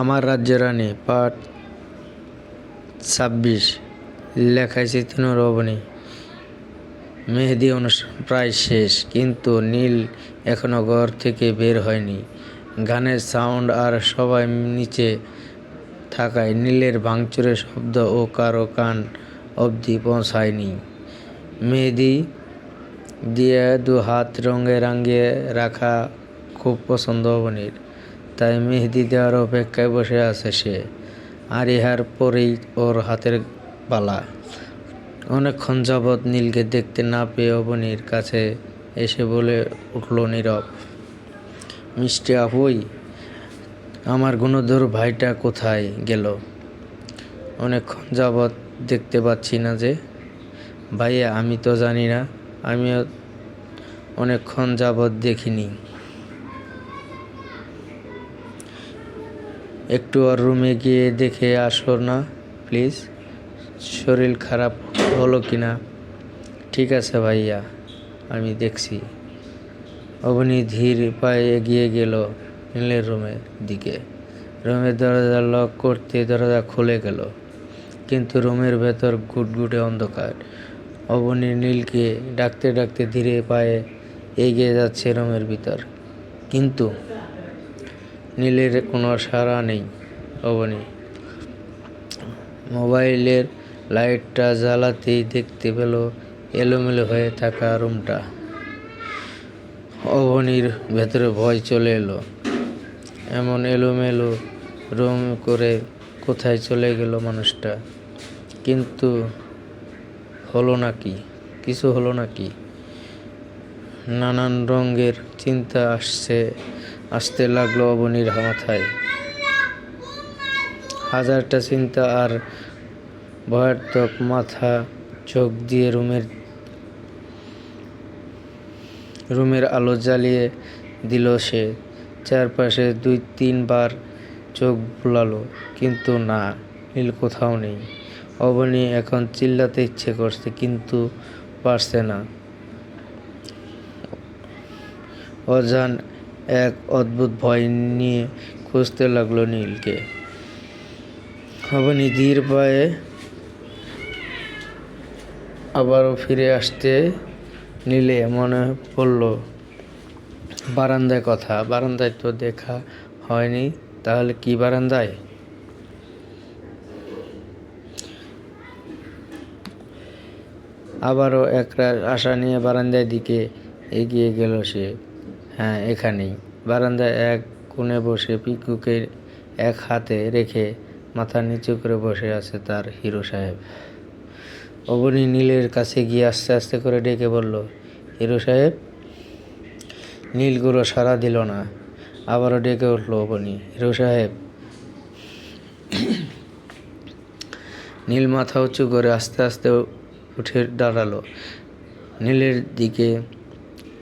আমার রাজ্য রানী পার্ট ছাব্বিশ লেখায় চিত্রনর অবনী মেহেদি অনুষ্ঠান প্রায় শেষ, কিন্তু নীল এখনও ঘর থেকে বের হয়নি। গানের সাউন্ড আর সবাই নিচে থাকায় নীলের ভাঙচুরের শব্দ ও কারও কান অবধি পৌঁছায়নি। মেহেদি দিয়ে দু হাত রঙে রাঙিয়ে রাখা খুব পছন্দ অবনীর তাই মেহেদি দেওয়ার অপেক্ষায় বসে আছে সে, আর ইহার পরেই ওর হাতের পালা অনেকক্ষণ যাবৎ নীলকে দেখতে না পেয়ে অবনীর কাছে এসে বলে উঠল নীরব, মিষ্টি আপুই, আমার গুণধর ভাইটা কোথায় গেল? অনেকক্ষণ যাবৎ দেখতে পাচ্ছি না যে। ভাইয়া, আমি তো জানি না, আমিও অনেকক্ষণ যাবৎ দেখিনি। একটু ওর রুমে গিয়ে দেখে আসো না প্লিজ শরীর খারাপ হলো কি না ঠিক আছে ভাইয়া, আমি দেখছি। অবনী ধীর পায়ে এগিয়ে গেল নীলের রুমের দিকে। রুমের দরজা লক করতে দরজা খুলে গেল, কিন্তু রুমের ভেতর গুটগুটে অন্ধকার। অবনী নীলকে ডাকতে ডাকতে ধীরে পায়ে এগিয়ে যাচ্ছে রুমের ভিতর। কিন্তু নীলের কোনো সাড়া নেই, অবনি। মোবাইলের লাইটটা জ্বালাতেই দেখতে পেল এলোমেলো হয়ে থাকা রুমটা। অবনির ভেতরে ভয় চলে এলো। এমন এলোমেলো রুম করে কোথায় চলে গেল মানুষটা? কিন্তু হলো নাকি কিছু হলো নাকি নানান রঙের চিন্তা আসছে আসতে লাগল অবনীর মাথায় হাজারটা চিন্তা আর ভয়ার্থক মাথা চোখ দিয়ে রুমের রুমের আলো জ্বালিয়ে দিল সে। চারপাশে দুই তিনবার চোখ বুলালো, কিন্তু না, নীল কোথাও নেই। অবনী এখন চিল্লাতে ইচ্ছে করছে, কিন্তু পারছে না। অজান এক অদ্ভুত ভয় নিয়ে খুঁজতে লাগল নীলকে। অবনী ধীর পায়ে আবারও ফিরে আসতে নিলে মনে পড়ল, বারান্দায় কথা, বারান্দায় তো দেখা হয়নি, তাহলে কি বারান্দায়? আবারও একরাশ আশা নিয়ে বারান্দার দিকে এগিয়ে গেল সে। হ্যাঁ এখানেই। বারান্দায় এক কোণে বসে পিকুকে এক হাতে রেখে মাথা নিচু করে বসে আছে তার হিরো সাহেব। অবনী নীলের কাছে গিয়ে আস্তে আস্তে করে ডেকে বলল, হিরো সাহেব? নীলগুলো সাড়া দিল না। আবারও ডেকে উঠল অবনী। হিরো সাহেব? নীল মাথা উঁচু করে আস্তে আস্তে উঠে দাঁড়াল। নীলের দিকে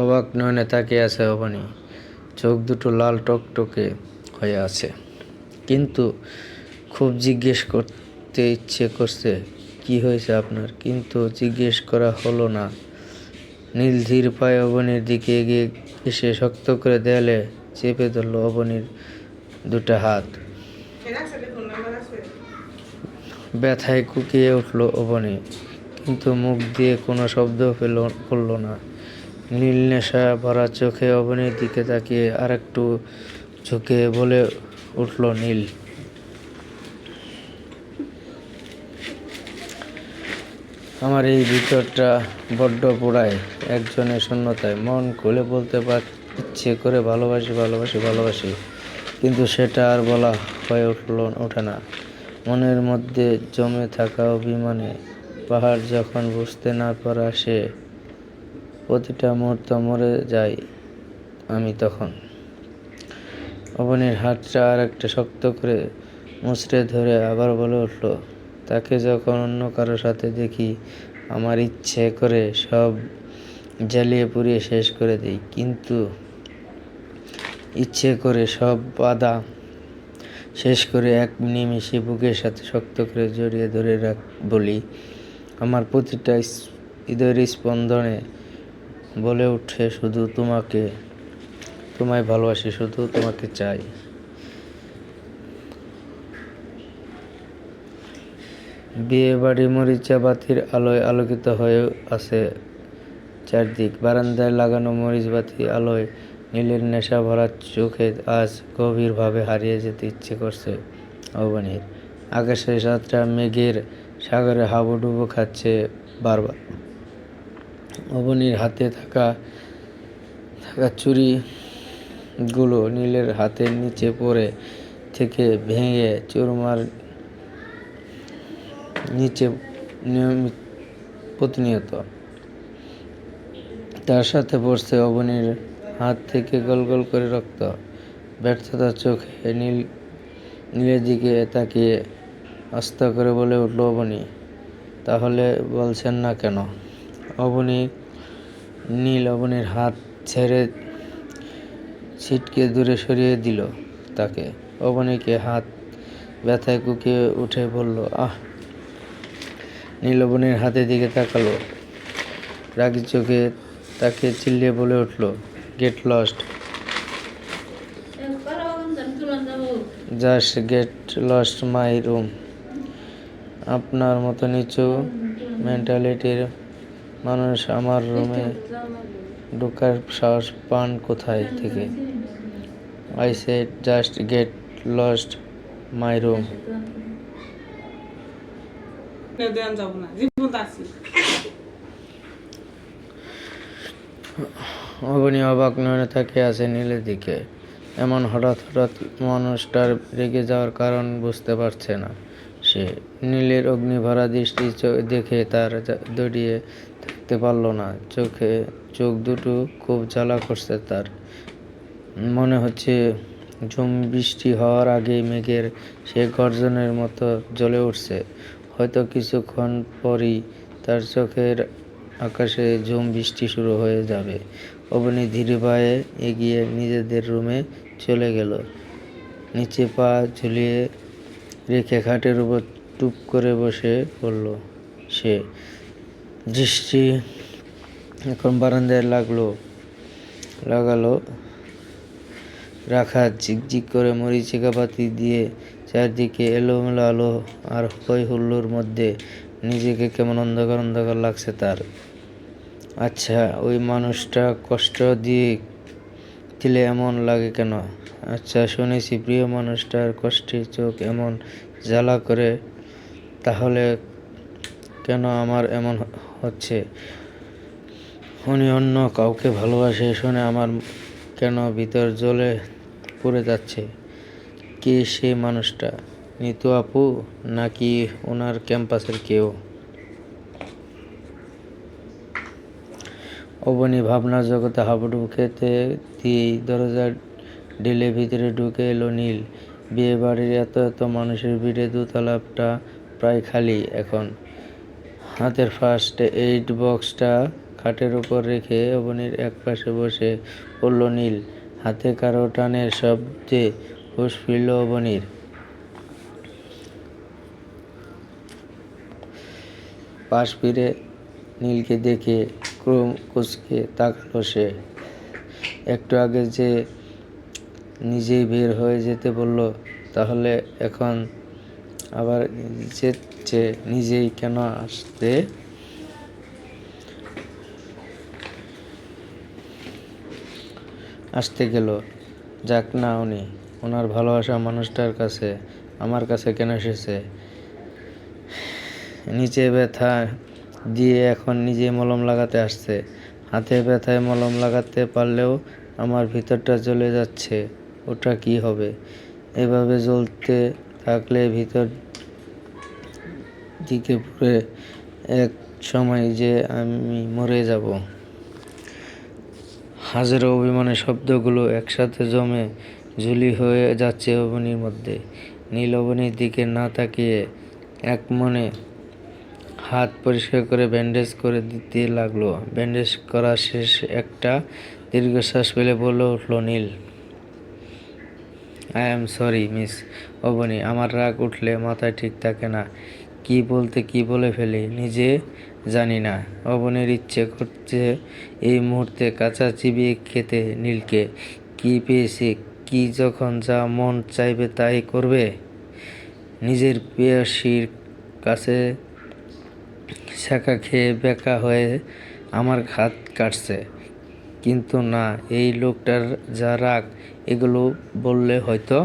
অবাক নয়নে তাকিয়ে আছে অবনী। চোখ দুটো লাল টকটকে হয়ে আছে। কিন্তু খুব জিজ্ঞেস করতে ইচ্ছে করছে, কি হয়েছে আপনার? কিন্তু জিজ্ঞেস করা হলো না। নীল ধীর পায়ে অবনির দিকে এগিয়ে এসে শক্ত করে দেয়ালে চেপে ধরল অবনির দুটা হাত। ব্যথায় কুকিয়ে উঠল অবনি, কিন্তু মুখ দিয়ে কোনো শব্দ পেল করল না। নীল নেশা ভরা চোখে অবনীর দিকে তাকিয়ে আরেকটু ঝুঁকে বলে উঠল নীল। আমার এই ভিতরটা বড্ড পোড়ায়, একজনের শূন্যতায়। মন খুলে বলতে পার ইচ্ছে করে ভালোবাসি ভালোবাসি ভালোবাসি, কিন্তু সেটা আর বলা হয়ে উঠল, ওঠে না। মনের মধ্যে জমে থাকা অভিমানে পাহাড় যখন বুঝতে না পারা সে প্রতিটা মুহূর্ত মরে যায় আমি তখন। অবনীর হাতটা আর একটা শক্ত করে মুচড়ে ধরে আবার বলে উঠল, তাকে যখন অন্য কারোর সাথে দেখি, আমার ইচ্ছে করে সব জ্বালিয়ে পুড়িয়ে শেষ করে দিই। কিন্তু ইচ্ছে করে সব বাধা শেষ করে এক নিমিষে বুকের সাথে শক্ত করে জড়িয়ে ধরে রাখ বলি। আমার প্রতিটা হৃদয়ের স্পন্দনে বলে উঠে, শুধু তোমাকে, তোমায় ভালোবাসি, শুধু তোমাকে চাই। বিয়ে বাড়ি, মরিচা বাতির আলোয় আলোকিত হয়ে আছে চারদিক। বারান্দায় লাগানো মরিচ বাতি আলোয় নীলের নেশা ভরা চোখে আজ গভীরভাবে হারিয়ে যেতে ইচ্ছে করছে অবনীর। আকাশের সাতটা মেঘের সাগরে হাবুডুবু খাচ্ছে বারবার। অবনীর হাতে থাকা থাকা চুড়িগুলো নীলের হাতের নিচে পড়ে থেকে ভেঙে চুরমার নিচে নিয়মিত প্রতিনিয়ত। তার সাথে পড়ছে অবনীর হাত থেকে গল গল করে রক্ত। ব্যর্থতার চোখে নীল, নীলের দিকে তাকিয়ে আস্তে করে বলে উঠল, অবনী, তাহলে বলছেন না কেন? অবনী, নীল অবনীর হাত ছেড়ে ছিটকে দূরে সরিয়ে দিল তাকে। অবনীকে হাত ব্যথায় কুকিয়ে উঠে বলল, আহ! নীলবনের হাতের দিকে তাকালো। রাগি চোখে তাকে চিল্লিয়ে বলে উঠল get lost just get lost my room আপনার মতো নিচু মেন্টালিটির মানুষ আমার রুমে ঢোকার সাহস পান কোথায় থেকে? I said just get lost my room Aboni অবাক নয়নে তাকিয়ে আছে নীলের দিকে। এমন হঠাৎ হঠাৎ মানুষটার রেগে যাওয়ার কারণ বুঝতে পারছে না সে। নীলের অগ্নিভরা দৃষ্টি দেখে তার দড়িয়ে থাকতে পারল না। চোখে, চোখ দুটো খুব জ্বালা করছে তার। মনে হচ্ছে ঝুম বৃষ্টি হওয়ার আগেই মেঘের সে গর্জনের মতো জ্বলে উঠছে। হয়তো কিছুক্ষণ পরই তার চোখের আকাশে ঝুম বৃষ্টি শুরু হয়ে যাবে। অবনী ধীরে পায়ে এগিয়ে নিজেদের রুমে চলে গেল। নিচে পা ঝুলিয়ে রেখে খাটের উপর টুপ করে বসে পড়ল সে। দৃষ্টি এখন বারান্দায় লাগল, লাগালো, রাখা ঝিকঝিক করে মরিচিকা বাতি দিয়ে চারদিকে এলোমেলো আলো আর হই হুল্লোর মধ্যে নিজেকে কেমন অন্ধকার অন্ধকার লাগছে তার। আচ্ছা ওই মানুষটা কষ্ট দিয়ে দিলে এমন লাগে কেন? আচ্ছা শুনেছি প্রিয় মানুষটার কষ্টে চোখ এমন জ্বালা করে, তাহলে কেন আমার এমন হচ্ছে? উনি অন্য কাউকে ভালোবাসে শুনে আমার কেন ভিতর জ্বলে পড়ে যাচ্ছে? কে সে মানুষটা? নিতু আপু নাকি ওনার ক্যাম্পাসের কেউ? অবনী ভাবনার জগতে হাবুডুবু খেতে দিয়েই দরজা ঢেলে ভিতরে ঢুকে এলো নীল। বিয়ে বাড়ির এত এত মানুষের ভিড়ে দোতলাটা প্রায় খালি এখন। হাতের ফার্স্ট এইড বক্সটা খাটের উপর রেখে অবনীর এক পাশে বসে পড়ল নীল। হাতে কারও টানের শব্দে হুশ ফিরল অবনীর। পাশ ফিরে নীলকে দেখে ক্রম কুচকে তাকালো সে। একটু আগে যে নিজেই বের হয়ে যেতে বলল, তাহলে এখন আবার যেচ্ছে নিজেই কেন আসতে? আসতে গেল। যাক না উনি, ওনার ভালোবাসা মানুষটার কাছে, আমার কাছে কেন এসেছে? নিচে ব্যথা দিয়ে এখন নিজে মলম লাগাতে আসছে। হাতে ব্যথায় মলম লাগাতে পারলেও আমার ভিতরটা জ্বলে যাচ্ছে। ওটা কি হবে? এভাবে জ্বলতে থাকলে ভিতর দিকে পুরে এক সময় যে আমি মরে যাব। হাজারো অভিমানের শব্দগুলো একসাথে জমে ঝুলি হয়ে যাচ্ছে অবনির মধ্যে। নীল অবনির দিকে না তাকিয়ে এক মনে হাত পরিষ্কার করে ব্যান্ডেজ করে দিতে লাগল। ব্যান্ডেজ করা শেষ একটা দীর্ঘশ্বাস ফেলে বলে উঠল Nil. I am sorry miss Aboni, আমার রাগ উঠলে মাথায় ঠিক থাকে না। কি বলতে কি বলে ফেলি, নিজে জানি না। অবনীর ইচ্ছে করছে এই মুহূর্তে কাঁচা চিবিয়ে খেতে নীলকে। কি পেয়েছে, কি যখন যা মন চাইবে তাই করবে? নিজের প্রেয়সীর কাছে শাখা খেয়ে বেকা হয়ে আমার হাত কাটছে। কিন্তু না, এই লোকটার যা রাগ এগুলো বললে হয়তো